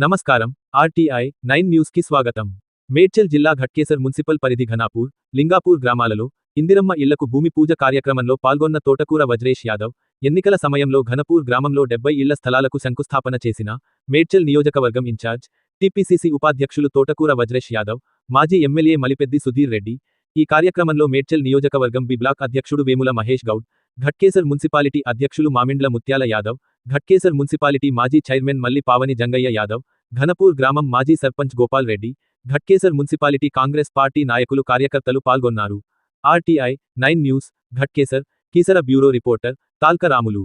నమస్కారం RTI nine న్యూస్కి స్వాగతం. మేడ్చల్ జిల్లా ఘట్కేసర్ మున్సిపల్ పరిధి ఘనాపూర్ లింగాపూర్ గ్రామాలలో ఇందిరమ్మ ఇళ్ళకు భూమి పూజ కార్యక్రమంలో పాల్గొన్న తోటకూర వజ్రేష్ యాదవ్ ఎన్నికల సమయంలో ఘనపూర్ గ్రామంలో డెబ్బై ఇళ్ళ స్థలాలకు శంకుస్థాపన చేసిన మేడ్చల్ నియోజకవర్గం ఇన్ఛార్జ్ టీపీసీసీ ఉపాధ్యక్షులు తోటకూర వజ్రేష్ యాదవ్ మాజీ ఎమ్మెల్యే మలిపెద్ది సుధీర్ రెడ్డి ఈ కార్యక్రమంలో మేడ్చల్ నియోజకవర్గం బి బ్లాక్ అధ్యక్షుడు వేముల మహేష్ గౌడ్ ఘట్కేసర్ మున్సిపాలిటీ అధ్యక్షులు మామిండ్ల ముత్యాల యాదవ్ ఘట్కేసర్ మున్సిపాలిటీ మాజీ చైర్మన్ మల్లి పావని జంగయ్య యాదవ్ ఘనపూర్ గ్రామం మాజీ సర్పంచ్ గోపాల్ రెడ్డి ఘట్కేసర్ మున్సిపాలిటీ కాంగ్రెస్ పార్టీ నాయకులు కార్యకర్తలు పాల్గొన్నారు. RTI nine news Ghatkesar Keesara bureau reporter Talkaramulu. Ramulu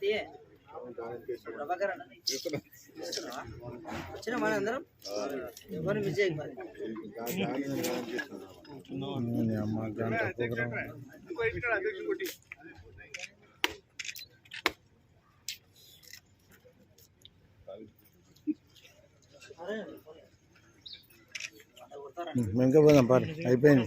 వస్తే వచ్చిన మనందరం? ఎవరు మిస్ అయిపోయింది వెంకపోదాం పారు అయిపోయింది.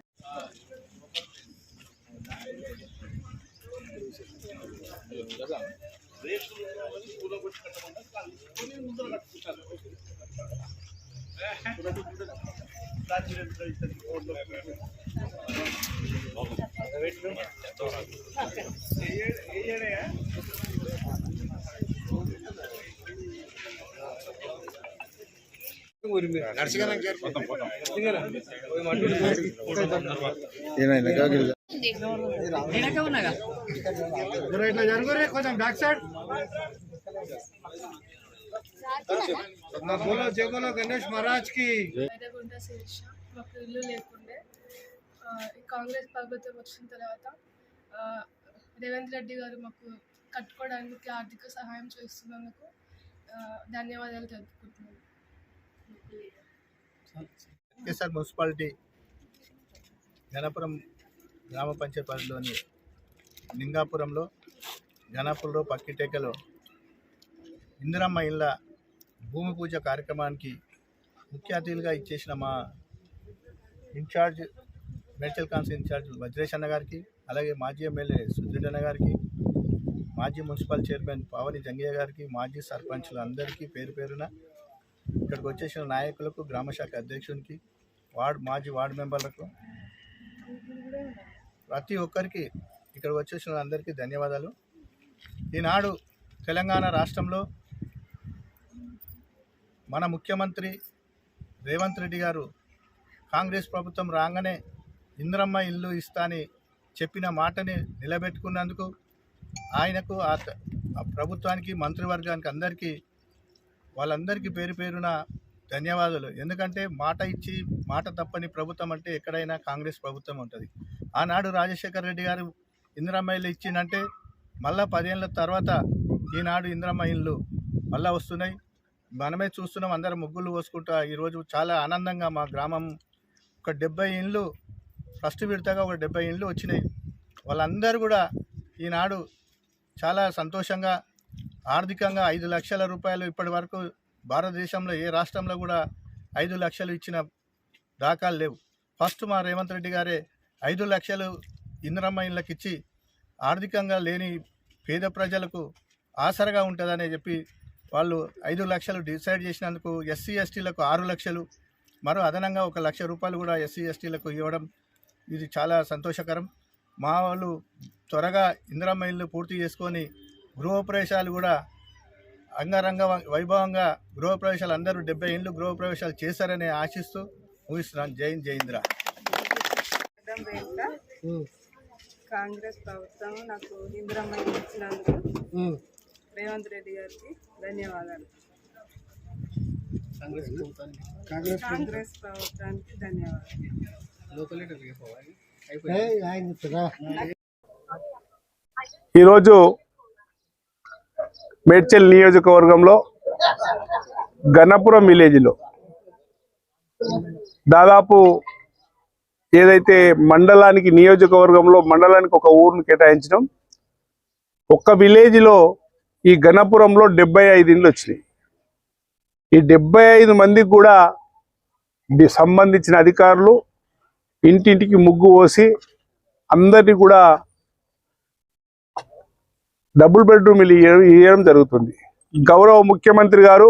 ఏమైనా కాగిలి కొంచెం బ్యాక్ సైడ్ బోలో జై గణేష్ మహారాజ్కి. మాకు ఇల్లు లేకుండే. ఈ కాంగ్రెస్ ప్రభుత్వం వచ్చిన తర్వాత రేవంత్ రెడ్డి గారు మాకు కట్టుకోవడానికి ఆర్థిక సహాయం చేస్తున్నందుకు ధన్యవాదాలు తెలుపుకుంటున్నాను ఎస్ఆర్ మున్సిపాలిటీ గణపురం గ్రామ పంచాయతీ పరిధిలోని లింగాపురంలో గణపురంలో పక్కిటేకలో ఇందిరమ్మ ఇళ్ళ భూమి పూజ కార్యక్రమానికి ముఖ్య అతిథులుగా ఇచ్చేసిన మా in charge Medchal council in charge Vajresh అన్న గారికి అలాగే మాజీ ఎమ్మెల్యే సుధీర్ అన్న గారికి మాజీ మున్సిపల్ చైర్మన్ పావని జంగయ్య గారికి మాజీ సర్పంచ్లు అందరికీ పేరు పేరున ఇక్కడికి వచ్చేసిన నాయకులకు గ్రామశాఖ అధ్యక్షునికి వార్డ్ మాజీ వార్డు మెంబర్లకు ప్రతి ఒక్కరికి ఇక్కడికి వచ్చేసిన అందరికీ ధన్యవాదాలు. ఈనాడు తెలంగాణ రాష్ట్రంలో మన ముఖ్యమంత్రి రేవంత్ రెడ్డి గారు కాంగ్రెస్ ప్రభుత్వం రాగానే ఇంద్రమ్మ ఇల్లు ఇస్తా అని చెప్పిన మాటని నిలబెట్టుకున్నందుకు ఆయనకు ఆ ప్రభుత్వానికి మంత్రివర్గానికి అందరికీ వాళ్ళందరికీ పేరు పేరున ధన్యవాదాలు. ఎందుకంటే మాట ఇచ్చి మాట తప్పని ప్రభుత్వం అంటే ఎక్కడైనా కాంగ్రెస్ ప్రభుత్వం ఉంటుంది. ఆనాడు రాజశేఖర రెడ్డి గారు ఇందిరమ్మ ఇల్లు ఇచ్చిందంటే మళ్ళా పదేళ్ళ తర్వాత ఈనాడు ఇందిరమ్మ ఇల్లు మళ్ళా వస్తున్నాయి. మనమే చూస్తున్నాం అందరం ముగ్గులు పోసుకుంటా. ఈరోజు చాలా ఆనందంగా మా గ్రామం ఒక డెబ్బై ఇండ్లు ఫస్ట్ విడతగా ఒక డెబ్బై ఇండ్లు వచ్చినాయి. వాళ్ళందరూ కూడా ఈనాడు చాలా సంతోషంగా ఆర్థికంగా ఐదు లక్షల రూపాయలు ఇప్పటి వరకు భారతదేశంలో ఏ రాష్ట్రంలో కూడా ఐదు లక్షలు ఇచ్చిన దాఖలు లేవు. ఫస్ట్ మా రేవంత్ రెడ్డి గారే ఐదు లక్షలు ఇందిరమ్మ ఇళ్ళకి ఇచ్చి ఆర్థికంగా లేని పేద ప్రజలకు ఆసరగా ఉంటుందని చెప్పి వాళ్ళు ఐదు లక్షలు డిసైడ్ చేసినందుకు ఎస్సీ ఎస్టీలకు ఆరు లక్షలు మరో అదనంగా ఒక లక్ష రూపాయలు కూడా ఎస్సీ ఎస్టీలకు ఇవ్వడం ఇది చాలా సంతోషకరం. మా వాళ్ళు త్వరగా ఇందిరమ్మ ఇల్లు పూర్తి చేసుకొని గృహప్రవేశాలు కూడా అంగరంగ వైభవంగా గృహప్రవేశాలు అందరూ డెబ్బై ఇండ్లు గృహప్రవేశాలు చేశారని ఆశిస్తూ ముగిస్తున్నాను. జై హింద్, జై ఇందిరా. అర్థం రేఖ కాంగ్రెస్ ప్రభుత్వం నాకు ఇందిరమ్మ ఇచ్చినందుకు రేవంత్ రెడ్డి గారికి ధన్యవాదాలు. కాంగ్రెస్ ప్రభుత్వానికి. ధన్యవాదాలు. ఈరోజు మేడ్చల్ నియోజకవర్గంలో గన్నపురం విలేజ్లో దాదాపు ఏదైతే మండలానికి నియోజకవర్గంలో మండలానికి ఒక ఊరును కేటాయించడం ఒక్క విలేజ్లో ఈ గణపురంలో డెబ్బై ఐదు ఇండ్లు వచ్చినాయి. ఈ డెబ్బై ఐదు మందికి కూడా సంబంధించిన అధికారులు ఇంటింటికి ముగ్గు పోసి అందరినీ కూడా డబుల్ బెడ్రూమ్ ఇల్లు ఇవ్వడం జరుగుతుంది. గౌరవ ముఖ్యమంత్రి గారు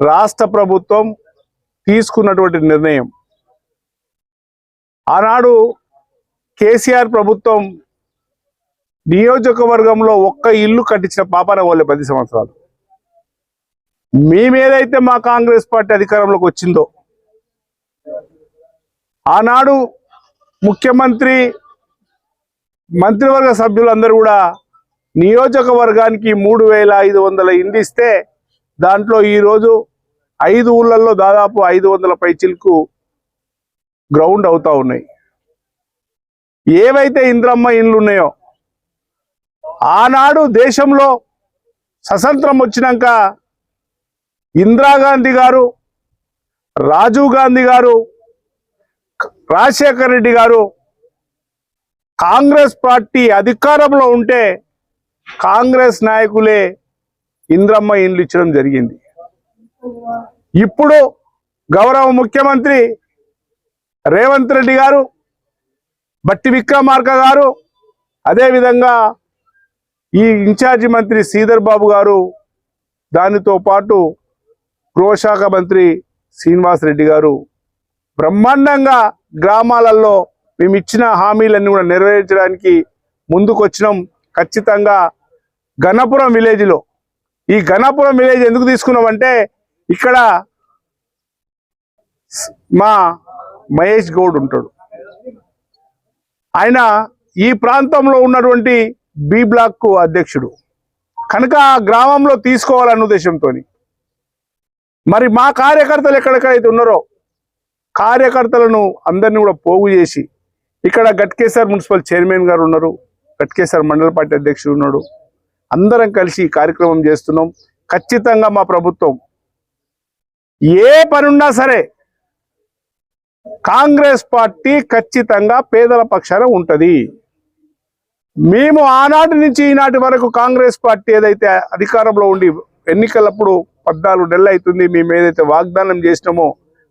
రాష్ట్ర ప్రభుత్వం తీసుకున్నటువంటి నిర్ణయం. ఆనాడు కేసీఆర్ ప్రభుత్వం నియోజకవర్గంలో ఒక్క ఇల్లు కట్టించిన పాపన వాళ్ళే పది సంవత్సరాలు. మేమేదైతే మా కాంగ్రెస్ పార్టీ అధికారంలోకి వచ్చిందో ఆనాడు ముఖ్యమంత్రి మంత్రివర్గ సభ్యులందరూ కూడా నియోజకవర్గానికి మూడు వేల ఐదు వందల ఇండ్లు ఇస్తే దాంట్లో ఈరోజు ఐదు ఊళ్ళల్లో దాదాపు ఐదు వందల పైచిలకు గ్రౌండ్ అవుతా ఉన్నాయి. ఏవైతే ఇంద్రమ్మ ఇండ్లు ఉన్నాయో ఆనాడు దేశంలో స్వతంత్రం వచ్చినాక ఇందిరాగాంధీ గారు రాజీవ్ గాంధీ గారు రాజశేఖర్ రెడ్డి గారు కాంగ్రెస్ పార్టీ అధికారంలో ఉంటే కాంగ్రెస్ నాయకులే ఇంద్రమ్మ ఇండ్లు ఇచ్చడం జరిగింది. ఇప్పుడు గౌరవ ముఖ్యమంత్రి రేవంత్ రెడ్డి గారు బట్టి విక్రమార్క గారు అదేవిధంగా ఈ ఇన్ఛార్జి మంత్రి శ్రీధర్ బాబు గారు దానితో పాటు గృహశాఖ మంత్రి శ్రీనివాస్ రెడ్డి గారు బ్రహ్మాండంగా గ్రామాలలో మేము ఇచ్చిన హామీలన్నీ కూడా నెరవేర్చడానికి ముందుకొచ్చినాం. ఖచ్చితంగా గణపురం విలేజ్లో. ఈ గణపురం విలేజ్ ఎందుకు తీసుకున్నామంటే ఇక్కడ మా మహేష్ గౌడ్ ఉంటాడు. ఆయన ఈ ప్రాంతంలో ఉన్నటువంటి బి బ్లాక్ అధ్యక్షుడు. కనుక ఆ గ్రామంలో తీసుకోవాలన్న ఉద్దేశంతో మరి మా కార్యకర్తలు ఎక్కడెక్కడైతే ఉన్నారో కార్యకర్తలను అందరినీ కూడా పోగు చేసి ఇక్కడ గట్కేశ్వర్ మున్సిపల్ చైర్మన్ గారు ఉన్నారు గట్కేశ్వర్ మండల పార్టీ అధ్యక్షుడు ఉన్నాడు. అందరం కలిసి ఈ కార్యక్రమం చేస్తున్నాం. ఖచ్చితంగా మా ప్రభుత్వం ఏ పనున్నా సరే కాంగ్రెస్ పార్టీ ఖచ్చితంగా పేదల పక్షాన ఉంటుంది. మేము ఆనాటి నుంచి ఈనాటి వరకు కాంగ్రెస్ పార్టీ ఏదైతే అధికారంలో ఉండి ఎన్నికలప్పుడు పద్నాలుగు నెలలు అవుతుంది మేము ఏదైతే వాగ్దానం చేసినామో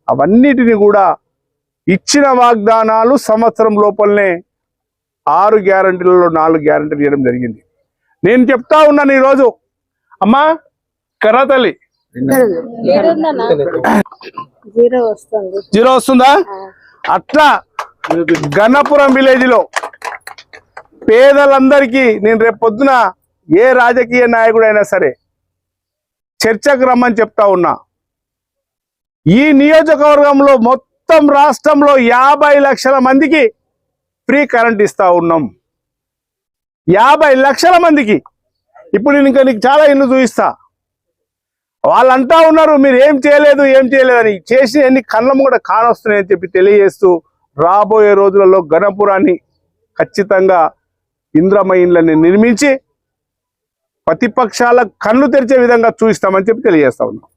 అవన్నిటిని కూడా ఇచ్చిన వాగ్దానాలు సంవత్సరం లోపలనే ఆరు గ్యారంటీలలో నాలుగు గ్యారంటీలు చేయడం జరిగింది. నేను చెప్తా ఉన్నాను ఈరోజు అమ్మా కర్ర తల్లి. జీరో వస్తుంది. అట్లా గన్నపురం విలేజ్లో పేదలందరికీ నేను రేపు పొద్దున ఏ రాజకీయ నాయకుడైనా సరే చర్చకు రమ్మని చెప్తా ఉన్నా. ఈ నియోజకవర్గంలో మొత్తం రాష్ట్రంలో యాభై లక్షల మందికి ఫ్రీ కరెంట్ ఇస్తా ఉన్నాం. యాభై లక్షల మందికి. ఇప్పుడు నేను ఇంకా నీకు చాలా ఇల్లు చూపిస్తా. వాళ్ళు అంటా ఉన్నారు మీరు ఏం చేయలేదు ఏం చేయలేదని చేసి ఎన్ని కళ్ళం కూడా కానొస్తున్నాయని చెప్పి తెలియజేస్తూ రాబోయే రోజులలో గణపురాన్ని ఖచ్చితంగా ఇంద్రమయిన్లని నిర్మించి ప్రతిపక్షాల కళ్ళు తెరిచే విధంగా చూపిస్తామని చెప్పి తెలియజేస్తా ఉన్నాం.